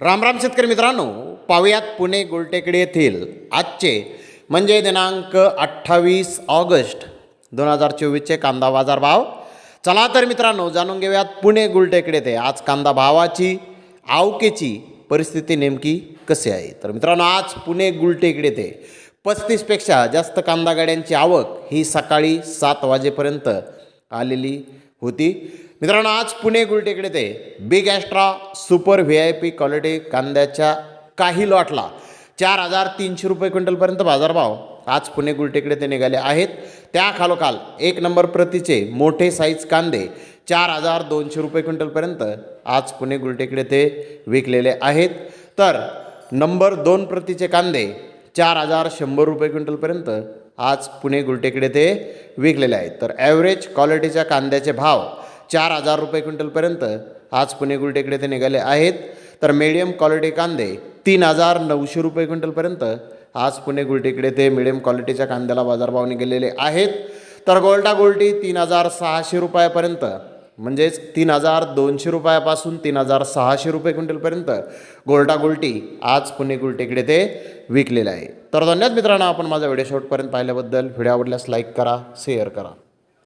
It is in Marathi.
राम राम शेतकरी मित्रांनो पाहुयात पुणे गुलटेकडी येथील आजचे म्हणजे दिनांक अठ्ठावीस ऑगस्ट दोन हजार चोवीसचे कांदा बाजार भाव चला तर मित्रांनो जाणून घेऊयात पुणे गुलटेकडे ते आज कांदा भावाची आवकेची परिस्थिती नेमकी कशी आहे. तर मित्रांनो आज पुणे गुलटेकडे ते पस्तीसपेक्षा जास्त कांदा गाड्यांची आवक ही सकाळी सात वाजेपर्यंत आलेली होती. मित्रांनो आज पुणे गुलटेकडे ते big Astra super V I P quality कांद्याच्या काही लॉटला चार हजार तीनशे रुपये क्विंटलपर्यंत बाजारभाव आज पुणे गुलटेकडे ते निघाले आहेत. त्या खालोखाल एक नंबर प्रतीचे मोठे साईज कांदे चार हजार दोनशे रुपये क्विंटलपर्यंत आज पुणे गुलटेकडे ते विकलेले आहेत. तर नंबर दोन प्रतीचे कांदे चार हजार शंभर रुपये क्विंटलपर्यंत आज पुणे गुलटेकडे ते विकलेले आहेत. तर ॲव्हरेज क्वालिटीच्या कांद्याचे भाव चार हजार रुपये क्विंटलपर्यंत आज पुणे गुलटेकडे ते निघाले आहेत. तर मिडियम क्वालिटी कांदे तीन हजार नऊशे रुपये क्विंटलपर्यंत आज पुणे गुलटेकडे ते मिडियम क्वालिटीच्या कांद्याला बाजारभाव निघालेले आहेत. तर गोल्टा गोल्टी तीन हजार सहाशे रुपयापर्यंत म्हणजेच तीन हजार दोनशे रुपयापासून तीन हजार सहाशे रुपये क्विंटलपर्यंत गोल्टा गोल्टी आज पुणे गुलटेकडे ते विकलेलं आहे. तर धन्यवाद मित्रांनो आपण माझा व्हिडिओ शेवटपर्यंत पाहिल्याबद्दल. व्हिडिओ आवडल्यास लाईक करा शेअर करा.